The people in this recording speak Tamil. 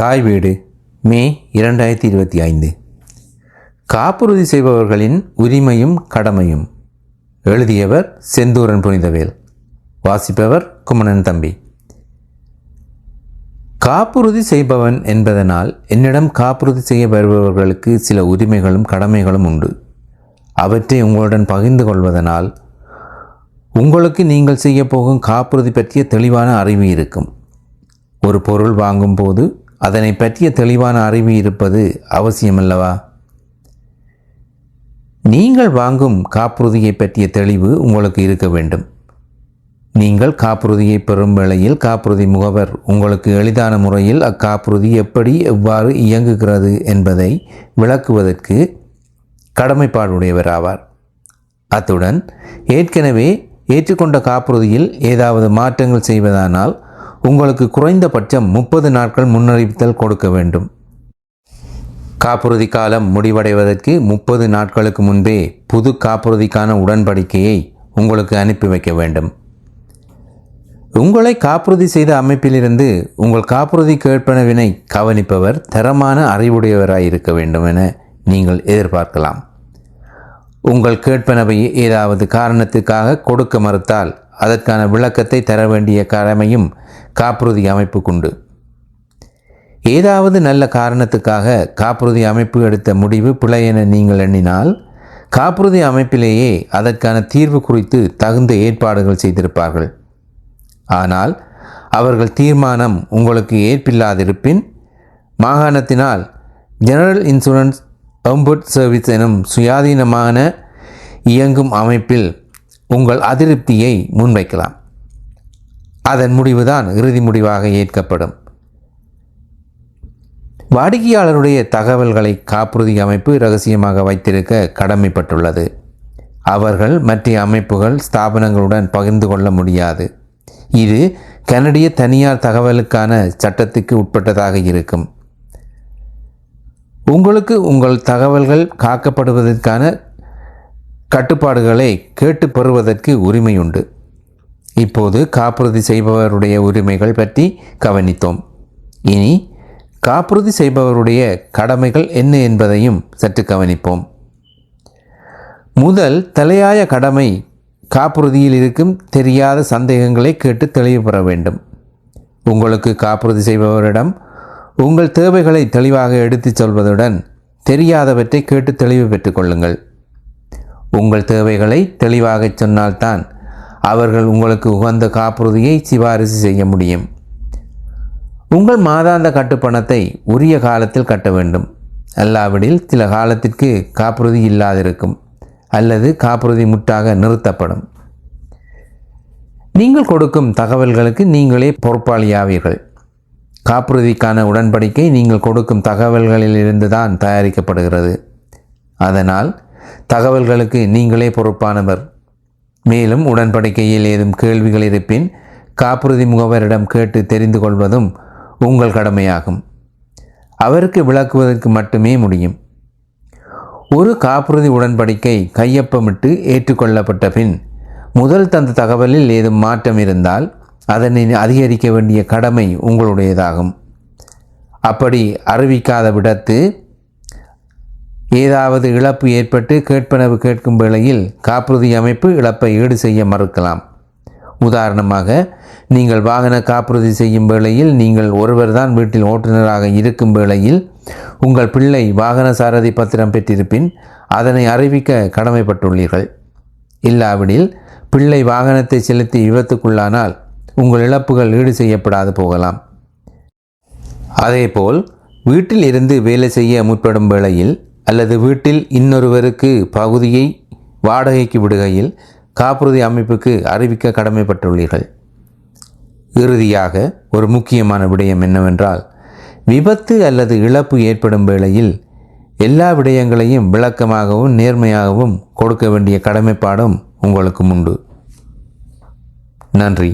தாய் வீடு மே இரண்டாயிரத்தி இருபத்தி ஐந்து. காப்புறுதி செய்பவர்களின் உரிமையும் கடமையும். எழுதியவர் செந்தூரன் புனிதவேல். வாசிப்பவர் குமணன் தம்பி. காப்புறுதி செய்பவன் என்பதனால் என்னிடம் காப்புறுதி செய்ய வருபவர்களுக்கு சில உரிமைகளும் கடமைகளும் உண்டு. அவற்றை உங்களுடன் பகிர்ந்து கொள்வதனால் உங்களுக்கு நீங்கள் செய்ய போகும் காப்புறுதி பற்றிய தெளிவான அறிவு இருக்கும். ஒரு பொருள் வாங்கும்போது அதனை பற்றிய தெளிவான அறிவு இருப்பது அவசியமல்லவா? நீங்கள் வாங்கும் காப்புறுதியை பற்றிய தெளிவு உங்களுக்கு இருக்க வேண்டும். நீங்கள் காப்புறுதியை பெறும் வேளையில் காப்புறுதி முகவர் உங்களுக்கு எளிதான முறையில் அக்காப்புறுதி எப்படி எவ்வாறு இயங்குகிறது என்பதை விளக்குவதற்கு கடமைப்பாடுடையவர் ஆவார் அத்துடன் ஏற்கனவே ஏற்றுக்கொண்ட காப்புறுதியில் ஏதாவது மாற்றங்கள் செய்வதானால் உங்களுக்கு குறைந்தபட்சம் முப்பது நாட்கள் முன்னறிவித்தல் கொடுக்க வேண்டும். காப்புறுதி காலம் முடிவடைவதற்கு முப்பது நாட்களுக்கு முன்பே புது காப்புறுதிக்கான உடன்படிக்கையை உங்களுக்கு அனுப்பி வைக்க வேண்டும். உங்களை காப்புறுதி செய்த அமைப்பிலிருந்து உங்கள் காப்புறுதி கேட்பனவினை கவனிப்பவர் தரமான அறிவுடையவராக இருக்க வேண்டும் என நீங்கள் எதிர்பார்க்கலாம். உங்கள் கேட்பனவை ஏதாவது காரணத்துக்காக கொடுக்க மறுத்தால் அதற்கான விளக்கத்தை தர வேண்டிய கடமையும் காப்புறுதி அமைப்புக்குண்டு. ஏதாவது நல்ல காரணத்துக்காக காப்புறுதி அமைப்பு எடுத்த முடிவு பிழை என நீங்கள் எண்ணினால் காப்புறுதி அமைப்பிலேயே அதற்கான தீர்வு குறித்து தகுந்த ஏற்பாடுகள் செய்திருப்பார்கள். ஆனால் அவர்கள் தீர்மானம் உங்களுக்கு ஏற்பில்லாதிருப்பின் மாகாணத்தினால் ஜெனரல் இன்சூரன்ஸ் பம்புட் சர்வீஸ் எனும் சுயாதீனமான இயங்கும் அமைப்பில் உங்கள் அதிருப்தியை முன்வைக்கலாம். அதன் முடிவுதான் இறுதி முடிவாக ஏற்கப்படும். வாடிக்கையாளருடைய தகவல்களை காப்புறுதி அமைப்பு ரகசியமாக வைத்திருக்க கடமைப்பட்டுள்ளது. அவர்கள் மற்ற அமைப்புகள் ஸ்தாபனங்களுடன் பகிர்ந்து கொள்ள முடியாது. இது கனடிய தனியார் தகவலுக்கான சட்டத்துக்கு உட்பட்டதாக இருக்கும். உங்களுக்கு உங்கள் தகவல்கள் காக்கப்படுவதற்கான கட்டுப்பாடுகளை கேட்டு பெறுவதற்கு உரிமையுண்டு. இப்போது காப்புறுதி செய்பவருடைய உரிமைகள் பற்றி கவனித்தோம். இனி காப்புறுதி செய்பவருடைய கடமைகள் என்ன என்பதையும் சற்று கவனிப்போம். முதல் தலையாய கடமை காப்புறுதியில் இருக்கும் தெரியாத சந்தேகங்களை கேட்டு தெளிவு பெற வேண்டும். உங்களுக்கு காப்புறுதி செய்பவரிடம் உங்கள் தேவைகளை தெளிவாக எடுத்துச் சொல்வதுடன் தெரியாதவற்றை கேட்டு தெளிவு பெற்றுக்கொள்ளுங்கள் உங்கள் தேவைகளை தெளிவாகச் சொன்னால்தான் அவர்கள் உங்களுக்கு உகந்த காப்புறுதியை சிபாரிசு செய்ய முடியும். உங்கள் மாதாந்த கட்டுப்பணத்தை உரிய காலத்தில் கட்ட வேண்டும். அல்லாவிடில் சில காலத்திற்கு காப்புறுதி இல்லாதிருக்கும் அல்லது காப்புறுதி முட்டாக நிறுத்தப்படும். நீங்கள் கொடுக்கும் தகவல்களுக்கு நீங்களே பொறுப்பாளியாவீர்கள். காப்புறுதிக்கான உடன்படிக்கை நீங்கள் கொடுக்கும் தகவல்களிலிருந்து தான் தயாரிக்கப்படுகிறது. அதனால் தகவல்களுக்கு நீங்களே பொறுப்பானவர். மேலும் உடன்படிக்கையில் ஏதும் கேள்விகள் இருப்பின் காப்புறுதி முகவரிடம் கேட்டு தெரிந்து கொள்வதும் உங்கள் கடமையாகும். அவருக்கு விளக்குவதற்கு மட்டுமே முடியும். ஒரு காப்புறுதி உடன்படிக்கை கையொப்பமிட்டு ஏற்றுக்கொள்ளப்பட்ட பின் முதல் தந்த தகவலில் ஏதும் மாற்றம் இருந்தால் அதனை அதிகரிக்க வேண்டிய கடமை உங்களுடையதாகும். அப்படி அறிவிக்காத விடத்து ஏதாவது இழப்பு ஏற்பட்டு கேட்பனவு கேட்கும் வேளையில் காப்புறுதி அமைப்பு இழப்பை ஈடு செய்ய மறுக்கலாம். உதாரணமாக நீங்கள் வாகன காப்புறுதி செய்யும் வேளையில் நீங்கள் ஒருவர்தான் வீட்டில் ஓட்டுநராக இருக்கும் வேளையில் உங்கள் பிள்ளை வாகன சாரதி பத்திரம் பெற்றிருப்பின் அதனை அறிவிக்க கடமைப்பட்டுள்ளீர்கள். இல்லாவிடில் பிள்ளை வாகனத்தை செலுத்தி விபத்துக்குள்ளானால் உங்கள் இழப்புகள் ஈடு செய்யப்படாது போகலாம். அதேபோல் வீட்டில் இருந்து வேலை செய்ய முற்படும் வேளையில் அல்லது வீட்டில் இன்னொருவருக்கு பகுதியை வாடகைக்கு விடுகையில் காப்புறுதி அமைப்புக்கு அறிவிக்க கடமைப்பட்டுள்ளீர்கள். இறுதியாக ஒரு முக்கியமான விடயம் என்னவென்றால் விபத்து அல்லது இழப்பு ஏற்படும் வேளையில் எல்லா விடயங்களையும் விளக்கமாகவும் நேர்மையாகவும் கொடுக்க வேண்டிய கடமைப்பாடும் உங்களுக்கு உண்டு. நன்றி.